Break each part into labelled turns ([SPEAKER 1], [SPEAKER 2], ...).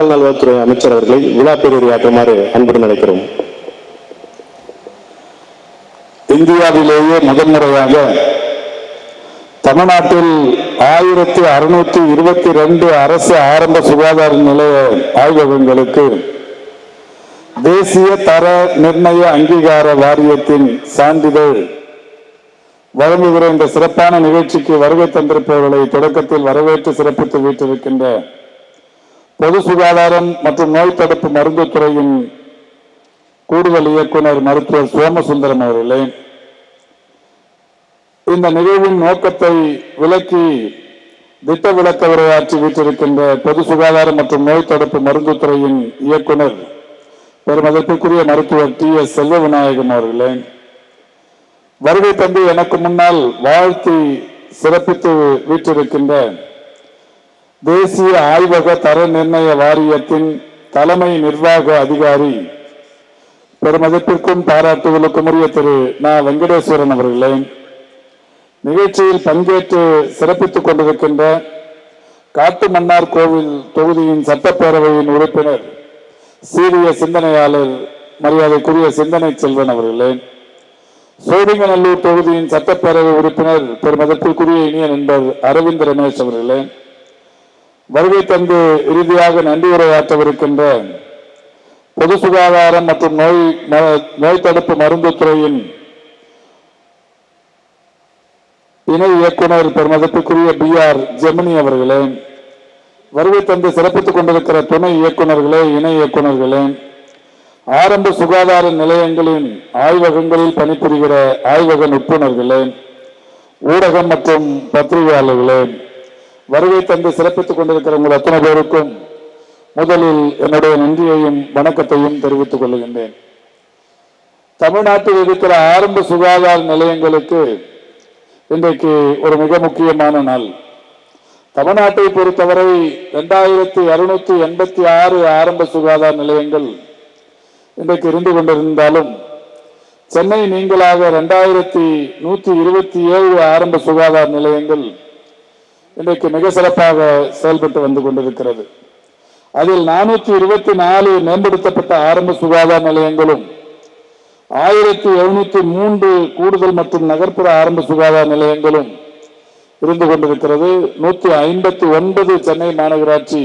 [SPEAKER 1] நல்வாழ்வுத்துறை அமைச்சர் அவர்களை விழா பேருரையாற்றுமாறு அன்புடன் அழைக்கிறோம்.
[SPEAKER 2] இந்தியாவிலேயே முதன்முறையாக தமிழ்நாட்டில் ஆயிரத்தி அறுநூத்தி இருபத்தி ரெண்டு அரசு ஆரம்ப சுகாதார நிலைய ஆய்வகங்களுக்கு தேசிய தர நிர்ணய அங்கீகார வாரியத்தின் சான்றிதழ் வழங்குகிற இந்த சிறப்பான நிகழ்ச்சிக்கு வருகை தந்திருப்பவர்களை தொடக்கத்தில் வரவேற்று சிறப்பித்து வீட்டிருக்கின்ற பொது சுகாதாரம் மற்றும் நோய் தடுப்பு மருந்து துறையின் கூடுதல் இயக்குனர் மருத்துவர் சோமசுந்தரம் அவர்களே இந்த நிகழ்வின் நோக்கத்தை விளக்கி திட்ட விளக்க உரையாற்றி வீட்டிருக்கின்ற பொது சுகாதாரம் மற்றும் நோய் தடுப்பு மருந்து துறையின் இயக்குனர் பெருமதிப்பிற்குரிய மருத்துவர் டி. எஸ். செல்வ விநாயகம் அவர்களே வருகை தந்து எனக்கு முன்னால் வாழ்த்தி சிறப்பித்து வீற்றிருக்கின்ற தேசிய ஆய்வக தர நிர்ணய வாரியத்தின் தலைமை நிர்வாக அதிகாரி பெருமதிப்பிற்கும் பாராட்டுகளுக்கும் உரிய திரு நா. வெங்கடேஸ்வரன் அவர்களே நிகழ்ச்சியில் பங்கேற்று சிறப்பித்துக் கொண்டிருக்கின்ற காட்டு மன்னார் கோவில் தொகுதியின் சட்டப்பேரவையின் உறுப்பினர் சீரிய சிந்தனையாளர் மரியாதைக்குரிய சிந்தனை செல்வன் அவர்களே சோழிங்கநல்லூர் தொகுதியின் சட்டப்பேரவை உறுப்பினர் பெருமதிப்பிற்குரிய இனிய நண்பர் அரவிந்த் ரமேஷ் அவர்களே வருகை தந்து இறுதியாக நன்றி உரையாற்றவிருக்கின்ற பொது சுகாதாரம் மற்றும் நோய் நோய் தடுப்பு மருந்து துறையின் இணை இயக்குனர் பெருமதிப்புக்குரிய பி ஆர் ஜெமினி அவர்களே வருகை தந்து சிறப்பித்துக் கொண்டிருக்கிற துணை இயக்குனர்களே இணை இயக்குநர்களே ஆரம்ப சுகாதார நிலையங்களின் ஆய்வகங்களில் பணிபுரிகிற ஆய்வக நிபுணர்களே ஊடகம் மற்றும் பத்திரிகையாளர்களே வருகை தந்து சிறப்பித்துக் கொண்டிருக்கிற உங்கள் அத்தனை பேருக்கும் முதலில் என்னுடைய நன்றியையும் வணக்கத்தையும் தெரிவித்துக் கொள்கின்றேன். தமிழ்நாட்டில் இருக்கிற ஆரம்ப சுகாதார நிலையங்களுக்கு இன்றைக்கு ஒரு மிக முக்கியமான நாள். தமிழ்நாட்டை பொறுத்தவரை இரண்டாயிரத்தி அறுநூத்தி எண்பத்தி ஆறு ஆரம்ப சுகாதார நிலையங்கள் இன்றைக்கு இருந்து கொண்டிருந்தாலும் சென்னை நீங்களாக இரண்டாயிரத்தி நூத்தி இருபத்தி ஏழு ஆரம்ப சுகாதார நிலையங்கள் இன்றைக்கு மிக சிறப்பாக செயல்பட்டு வந்து கொண்டிருக்கிறது. அதில் நானூற்றி இருபத்தி நாலு மேம்படுத்தப்பட்ட ஆரம்ப சுகாதார நிலையங்களும் ஆயிரத்தி எழுநூற்றி மூன்று கூடுதல் மற்றும் நகர்ப்புற ஆரம்ப சுகாதார நிலையங்களும் இருந்து கொண்டிருக்கிறது. நூற்றி ஐம்பத்தி ஒன்பது சென்னை மாநகராட்சி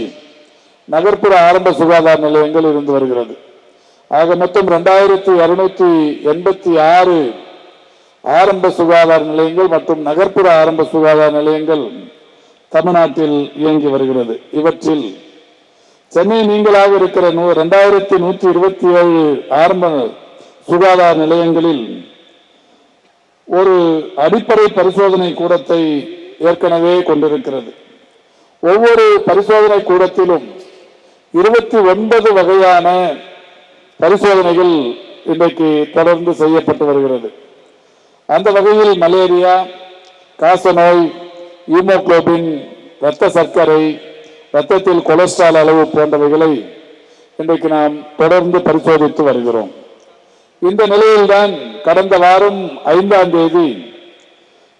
[SPEAKER 2] நகர்ப்புற ஆரம்ப சுகாதார நிலையங்கள் இருந்து வருகிறது. ஆக மொத்தம் ரெண்டாயிரத்தி இருநூத்தி எண்பத்தி ஆறு ஆரம்ப சுகாதார நிலையங்கள் மற்றும் நகர்ப்புற ஆரம்ப சுகாதார நிலையங்கள் தமிழ்நாட்டில் இயங்கி வருகிறது. இவற்றில் சென்னை நீங்களாக இருக்கிற நூ ரெண்டாயிரத்தி நூற்றி இருபத்தி ஏழு ஆரம்ப சுகாதார நிலையங்களில் ஒரு அடிப்படை பரிசோதனை கூடத்தை ஏற்கனவே கொண்டிருக்கிறது. ஒவ்வொரு பரிசோதனை கூடத்திலும் இருபத்தி ஒன்பது வகையான பரிசோதனைகள் இன்றைக்கு தொடர்ந்து செய்யப்பட்டு வருகிறது. அந்த வகையில் மலேரியா காசநோய் ஹீமோகுளோபின் இரத்த சர்க்கரை இரத்தத்தில் கொலஸ்ட்ரால் அளவு போன்றவைகளை இன்றைக்கு நாம் தொடர்ந்து பரிசோதித்து வருகிறோம். இந்த நிலையில்தான் கடந்த வாரம் ஐந்தாம் தேதி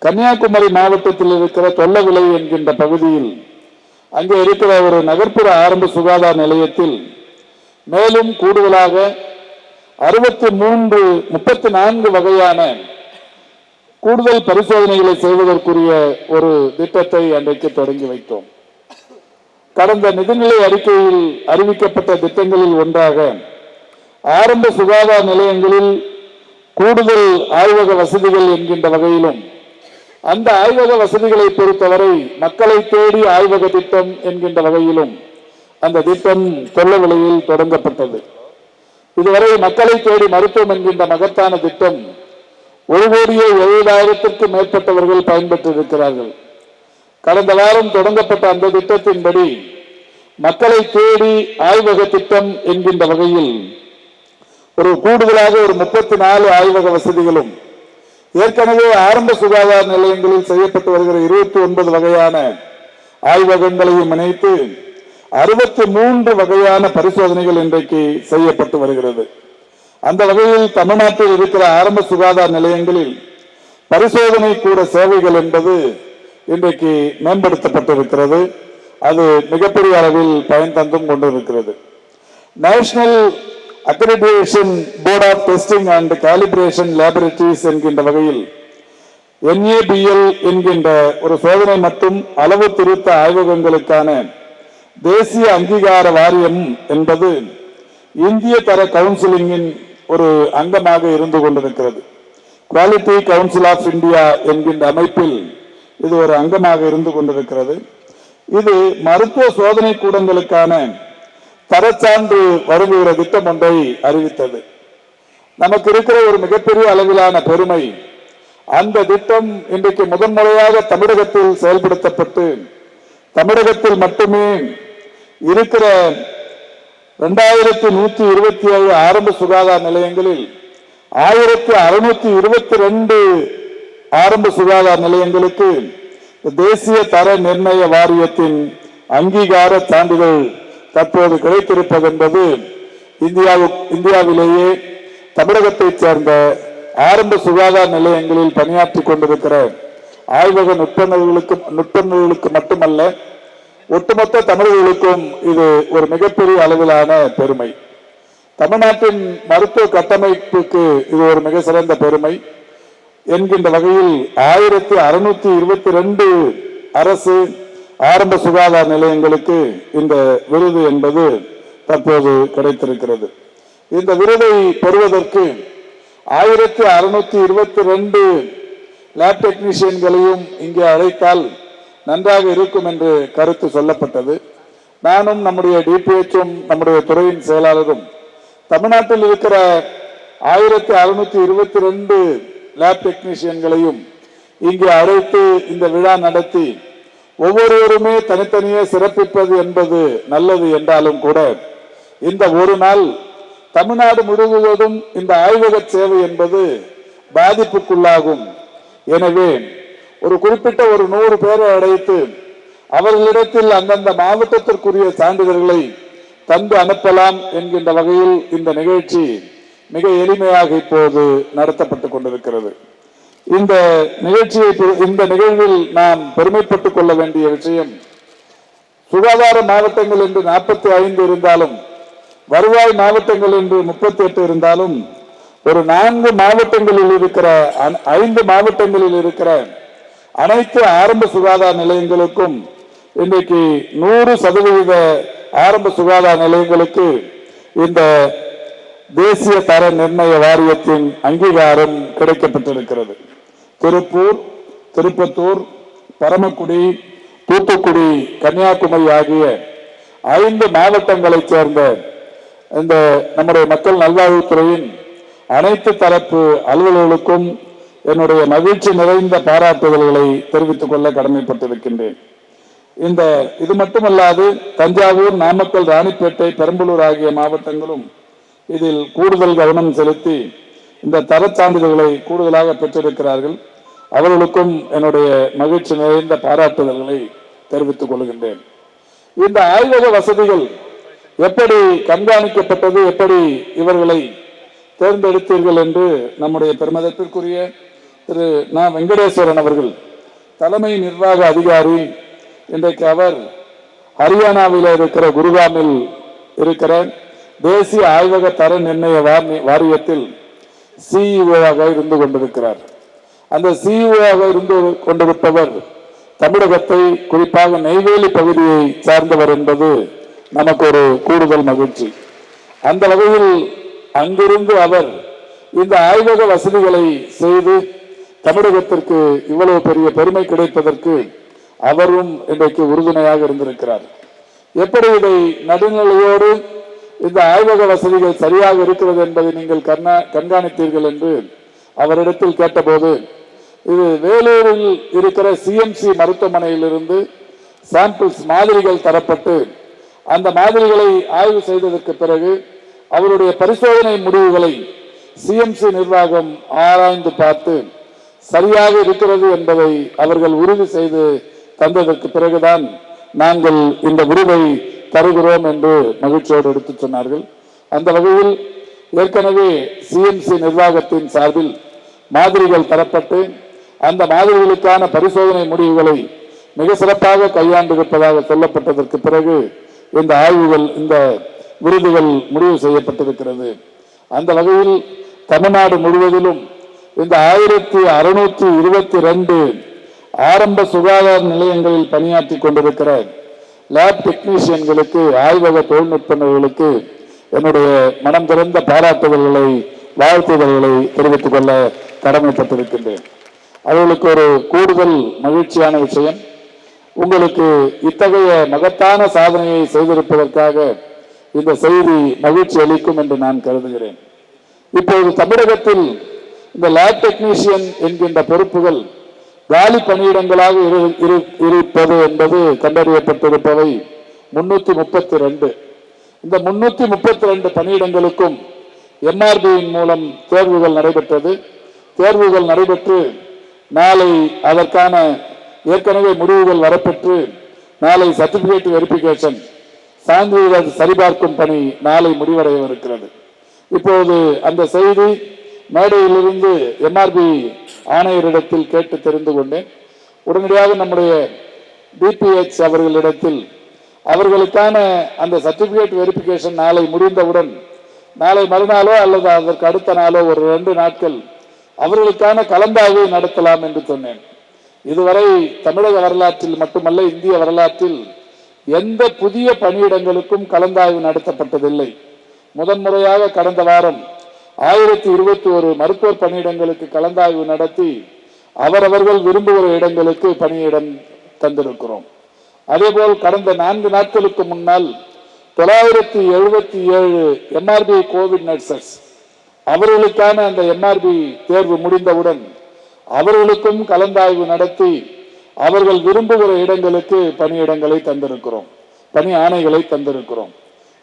[SPEAKER 2] கன்னியாகுமரி மாவட்டத்தில் இருக்கிற தொல்லவிலை என்கின்ற பகுதியில் அங்கே இருக்கிற ஒரு நகர்ப்புற ஆரம்ப சுகாதார நிலையத்தில் மேலும் கூடுதலாக அறுபத்தி மூன்று முப்பத்தி நான்கு வகையான கூடுதல் பரிசோதனைகளை செய்வதற்குரிய ஒரு திட்டத்தை அன்றைக்கு தொடங்கி வைத்தோம். கடந்த நிதிநிலை அறிக்கையில் அறிவிக்கப்பட்ட திட்டங்களில் ஒன்றாக ஆரம்ப சுகாதார நிலையங்களில் கூடுதல் ஆய்வக வசதிகள் என்கின்ற வகையிலும் அந்த ஆய்வக வசதிகளை பொறுத்தவரை மக்களை தேடி ஆய்வக திட்டம் என்கின்ற வகையிலும் அந்த திட்டம் கொல்லவிலையில் தொடங்கப்பட்டது. இதுவரை மக்களை தேடி மருத்துவம் என்கின்ற மகத்தான திட்டம் ஒரு கோடியே எழுபதாயிரத்திற்கும் மேற்பட்டவர்கள் பயன்பெற்று இருக்கிறார்கள் கடந்த வாரம் தொடங்கப்பட்ட அந்த திட்டத்தின்படி மக்களை தேடி ஆய்வக திட்டம் என்கின்ற வகையில் ஒரு கூடுதலாக ஒரு முப்பத்தி நாலு ஆய்வக வசதிகளும் ஏற்கனவே ஆரம்ப சுகாதார நிலையங்களில் செய்யப்பட்டு வருகிற இருபத்தி ஒன்பது வகையான ஆய்வகங்களையும் இணைத்து அறுபத்தி மூன்று வகையான பரிசோதனைகள் இன்றைக்கு செய்யப்பட்டு வருகிறது. அந்த வகையில் தமிழ்நாட்டில் இருக்கிற ஆரம்ப சுகாதார நிலையங்களில் பரிசோதனை கூட சேவைகள் என்பது இன்றைக்கு மேம்படுத்தப்பட்டிருக்கிறது. அது மிகப்பெரிய அளவில் பயன் தந்தும் கொண்டிருக்கிறது. National accreditation board of testing and calibration laboratories என்கின்ற வகையில் என்ஏபிஎல் என்கின்ற ஒரு சோதனை மற்றும் அளவு திருத்த ஆய்வகங்களுக்கான தேசிய அங்கீகார வாரியம் என்பது இந்திய தர கவுன்சிலிங்கின் ஒரு அங்கமாக இருந்து கொண்டிருக்கிறது. குவாலிட்டி கவுன்சில் ஆஃப் இந்தியா என்கின்ற அமைப்பில் இது ஒரு அங்கமாக இருந்து கொண்டிருக்கிறது. இது மருத்துவ சோதனை கூடங்களுக்கான தரச்சான்று வருங்குகிற திட்டம் ஒன்றை அறிவித்தது. நமக்கு இருக்கிற ஒரு மிகப்பெரிய அளவிலான பெருமை அந்த திட்டம் இன்றைக்கு முதன்முறையாக தமிழகத்தில் செயல்படுத்தப்பட்டு தமிழகத்தில் மட்டுமே இருக்கிற ரெண்டாயிரத்தி நூற்றி இருபத்தி ஏழு ஆரம்ப சுகாதார நிலையங்களில் ஆயிரத்தி அறுநூத்தி இருபத்தி ரெண்டு ஆரம்ப சுகாதார நிலையங்களுக்கு தேசிய தர நிர்ணய வாரியத்தின் அங்கீகார சான்றிதழ் தற்போது கிடைத்திருப்பது என்பது இந்தியாவு இந்தியாவிலேயே தமிழகத்தைச் சேர்ந்த ஆரம்ப சுகாதார நிலையங்களில் பணியாற்றி கொண்டிருக்கிற ஆய்வக நுட்பங்களுக்கு நுட்பங்களுக்கு மட்டுமல்ல ஒட்டுமொத்த தமிழர்களுக்கும் இது ஒரு மிகப்பெரிய அளவிலான பெருமை. தமிழ்நாட்டின் மருத்துவ கட்டமைப்புக்கு இது ஒரு மிக சிறந்த பெருமை. என்கின்ற வகையில் ஆயிரத்தி அறுநூத்தி இருபத்தி ரெண்டு அரசு ஆரம்ப சுகாதார நிலையங்களுக்கு இந்த விருது என்பது தற்போது கிடைத்திருக்கிறது. இந்த விருதை பெறுவதற்கு ஆயிரத்தி அறுநூத்தி இருபத்தி ரெண்டு லேப் டெக்னீஷியன்களையும் இங்கே அழைத்தால் நன்றாக இருக்கும் என்று கருத்து சொல்லப்பட்டது. நானும் நம்முடைய டிபிஎச்சும் நம்முடைய துறையின் செயலாளரும் தமிழ்நாட்டில் இருக்கிற ஆயிரத்தி அறுநூத்தி இருபத்தி ரெண்டு லேப் டெக்னீஷியன்களையும் இங்கே அழைத்து இந்த விழா நடத்தி ஒவ்வொருவருமே தனித்தனியே சிறப்பிப்பது என்பது நல்லது என்றாலும் கூட இந்த ஒரு நாள் தமிழ்நாடு முழுவதும் இந்த ஆய்வக சேவை என்பது பாதிப்புக்குள்ளாகும். எனவே ஒரு குறிப்பிட்ட ஒரு நூறு பேரை அழைத்து அவர்களிடத்தில் அந்தந்த மாவட்டத்திற்குரிய சான்றிதழ்களை தந்து அனுப்பலாம் என்கின்ற வகையில் இந்த நிகழ்ச்சி மிக எளிமையாக இப்போது நடத்தப்பட்டு கொண்டிருக்கிறது. இந்த நிகழ்ச்சியை இந்த நிகழ்வில் நாம் பெருமைப்பட்டுக் கொள்ள வேண்டிய விஷயம் சுகாதார மாவட்டங்கள் என்று நாற்பத்தி ஐந்து இருந்தாலும் வருவாய் மாவட்டங்கள் என்று முப்பத்தி எட்டு இருந்தாலும் ஒரு நான்கு மாவட்டங்களில் இருக்கிற ஐந்து மாவட்டங்களில் இருக்கிற அனைத்து ஆரம்ப சுகாதார நிலையங்களுக்கும் இன்றைக்கு நூறு சதவிகித ஆரம்ப சுகாதார நிலையங்களுக்கு இந்த தேசிய தர நிர்ணய வாரியத்தின் அங்கீகாரம் கிடைக்கப்பட்டிருக்கிறது. திருப்பூர் திருப்பத்தூர் பரமக்குடி தூத்துக்குடி கன்னியாகுமரி ஆகிய ஐந்து மாவட்டங்களைச் சேர்ந்த இந்த நம்முடைய மக்கள் நல்வாழ்வுத்துறையின் அனைத்து தரப்பு அலுவலர்களுக்கும் என்னுடைய மகிழ்ச்சி நிறைந்த பாராட்டுதல்களை தெரிவித்துக் கொள்ள கடமைப்பட்டிருக்கின்றேன். இந்த இது மட்டுமல்லாது தஞ்சாவூர் நாமக்கல் ராணிப்பேட்டை பெரம்பலூர் ஆகிய மாவட்டங்களும் இதில் கூடுதல் கவனம் செலுத்தி இந்த தர சான்றிதழ்களை கூடுதலாக பெற்றிருக்கிறார்கள். அவர்களுக்கும் என்னுடைய மகிழ்ச்சி நிறைந்த பாராட்டுதல்களை தெரிவித்துக் கொள்கின்றேன். இந்த ஆய்வக வசதிகள் எப்படி கண்காணிக்கப்பட்டது எப்படி இவர்களை தேர்ந்தெடுத்தீர்கள் என்று நம்முடைய பெருமதத்திற்குரிய திரு ந வெங்கடேஸ்வரன் அவர்கள் தலைமை நிர்வாக அதிகாரி இன்றைக்கு அவர் ஹரியானாவில் இருக்கிற குருகாமில் இருக்கிற தேசிய ஆய்வக தர நிர்ணய வாரியத்தில் சிஇஓவாக இருந்து கொண்டிருக்கிறார். அந்த சிஇஓவாக இருந்து கொண்டிருப்பவர் தமிழகத்தை குறிப்பாக நெய்வேலி பகுதியை சார்ந்தவர் என்பது நமக்கு ஒரு கூடுதல் மகிழ்ச்சி. அந்த வகையில் அங்கிருந்து அவர் இந்த ஆய்வக வசதிகளை செய்து தமிழகத்திற்கு இவ்வளவு பெரிய பெருமை கிடைப்பதற்கு அவரும் இன்றைக்கு உறுதுணையாக இருந்திருக்கிறார். எப்படி இதை நடுநிலையோடு இந்த ஆய்வக வசதிகள் சரியாக இருக்கிறது என்பதை நீங்கள் கண்ணா கண்காணித்தீர்கள் என்று அவரிடத்தில் கேட்டபோது இது வேலூரில் இருக்கிற சிஎம்சி மருத்துவமனையிலிருந்து சாம்பிள்ஸ் மாதிரிகள் தரப்பட்டு அந்த மாதிரிகளை ஆய்வு செய்ததற்கு பிறகு அவருடைய பரிசோதனை முடிவுகளை சிஎம்சி நிர்வாகம் ஆராய்ந்து பார்த்து சரியாக இருக்கிறது என்பதை அவர்கள் உறுதி செய்து தந்ததற்கு பிறகுதான் நாங்கள் இந்த விருதை தருகிறோம் என்று மகிழ்ச்சியோடு எடுத்துச் சொன்னார்கள். அந்த வகையில் ஏற்கனவே சிஎம்சி நிர்வாகத்தின் சார்பில் மாதிரிகள் தரப்பட்டு அந்த மாதிரிகளுக்கான பரிசோதனை முடிவுகளை மிக சிறப்பாக கையாண்டிருப்பதாக சொல்லப்பட்டதற்கு பிறகு இந்த ஆய்வுகள் இந்த விருதுகள் முடிவு செய்யப்பட்டிருக்கிறது. அந்த வகையில் தமிழ்நாடு முழுவதிலும் இந்த ஆயிரத்தி அறுநூத்தி இருபத்தி ரெண்டு ஆரம்ப சுகாதார நிலையங்களில் பணியாற்றி கொண்டிருக்கிற லேப் டெக்னீஷியன்களுக்கு ஆய்வக தொழில்நுட்பங்களுக்கு என்னுடைய மனம் திறந்த பாராட்டுதல்களை வாழ்த்துதல்களை தெரிவித்துக் கொள்ள கடமைப்பட்டிருக்கின்றேன். அவர்களுக்கு ஒரு கூடுதல் மகிழ்ச்சியான விஷயம். உங்களுக்கு இத்தகைய மகத்தான சாதனையை செய்திருப்பதற்காக இந்த செய்தி மகிழ்ச்சி அளிக்கும் என்று நான் கருதுகிறேன். இப்போது தமிழகத்தில் இந்த லேப் டெக்னீஷியன் என்கின்ற பொறுப்புகள் காலி பணியிடங்களாக இரு- இரு- இருப்பது என்பது கண்டறியப்பட்டிருப்பவை முன்னூத்தி முப்பத்தி ரெண்டு. இந்த முன்னூத்தி முப்பத்தி ரெண்டு பணியிடங்களுக்கும் எம்ஆர்பியின் மூலம் தேர்வுகள் நடைபெற்றது. தேர்வுகள் நடைபெற்று நாளை அதற்கான ஏற்கனவே முடிவுகள் வரப்பெற்று நாளை சர்டிபிகேட் வெரிபிகேஷன் சான்றிதழ் சரிபார்க்கும் பணி நாளை முடிவடையவிருக்கிறது. இப்போது அந்த செய்தி மேடையிலிருந்து எம்ஆர்பி ஆணையரிடத்தில் கேட்டு தெரிந்து கொண்டேன். உடனடியாக நம்முடைய டிபிஹெச் அவர்களிடத்தில் அவர்களுக்கான அந்த சர்டிபிகேட் வெரிஃபிகேஷன் நாளை முடிந்தவுடன் நாளை மறுநாளோ அல்லது அதற்கு அடுத்த நாளோ ஒரு ரெண்டு நாட்கள் அவர்களுக்கான கலந்தாய்வை நடத்தலாம் என்று சொன்னேன். இதுவரை தமிழக வரலாற்றில் மட்டுமல்ல இந்திய வரலாற்றில் எந்த புதிய பணியிடங்களுக்கும் கலந்தாய்வு நடத்தப்பட்டதில்லை. முதன்முறையாக கடந்த வாரம் ஆயிரத்தி இருபத்தி ஒரு மருத்துவர் பணியிடங்களுக்கு கலந்தாய்வு நடத்தி அவரவர்கள் விரும்புகிற இடங்களுக்கு பணியிடம் தந்திருக்கிறோம். அதேபோல் கடந்த நான்கு நாட்களுக்கு முன்னால் தொள்ளாயிரத்தி எழுபத்தி ஏழு எம்ஆர்பி கோவிட் நர்சஸ் அவர்களுக்கான அந்த எம்ஆர்பி தேர்வு முடிந்தவுடன் அவர்களுக்கும் கலந்தாய்வு நடத்தி அவர்கள் விரும்புகிற இடங்களுக்கு பணியிடங்களை தந்திருக்கிறோம். பணி ஆணைகளை தந்திருக்கிறோம்.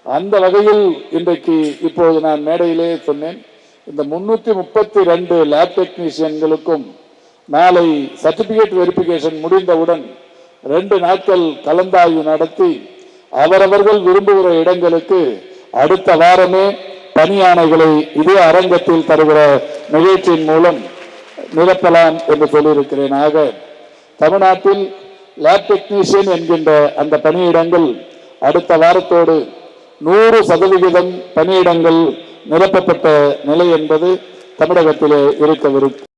[SPEAKER 2] அந்த வகையில் இன்றைக்கு இப்போது நான் மேடையிலே சொன்னேன் இந்த முன்னூற்றி முப்பத்தி ரெண்டு லேப் டெக்னீஷியன்களுக்கும் நாளை சர்டிபிகேட் வெரிஃபிகேஷன் முடிந்தவுடன் ரெண்டு நாட்கள் கலந்தாய்வு நடத்தி அவரவர்கள் விரும்புகிற இடங்களுக்கு அடுத்த வாரமே பணியானைகளை இதே அரங்கத்தில் தருகிற நிகழ்ச்சியின் மூலம் நிரப்பலாம் என்று சொல்லியிருக்கிறேன். ஆக தமிழ்நாட்டில் லேப் டெக்னீஷியன் என்கின்ற அந்த பணியிடங்கள் அடுத்த வாரத்தோடு நூறு சதவிகிதம் பணியிடங்கள் நிரப்பப்பட்ட நிலை என்பது தமிழகத்திலே இருக்கவிருக்கும்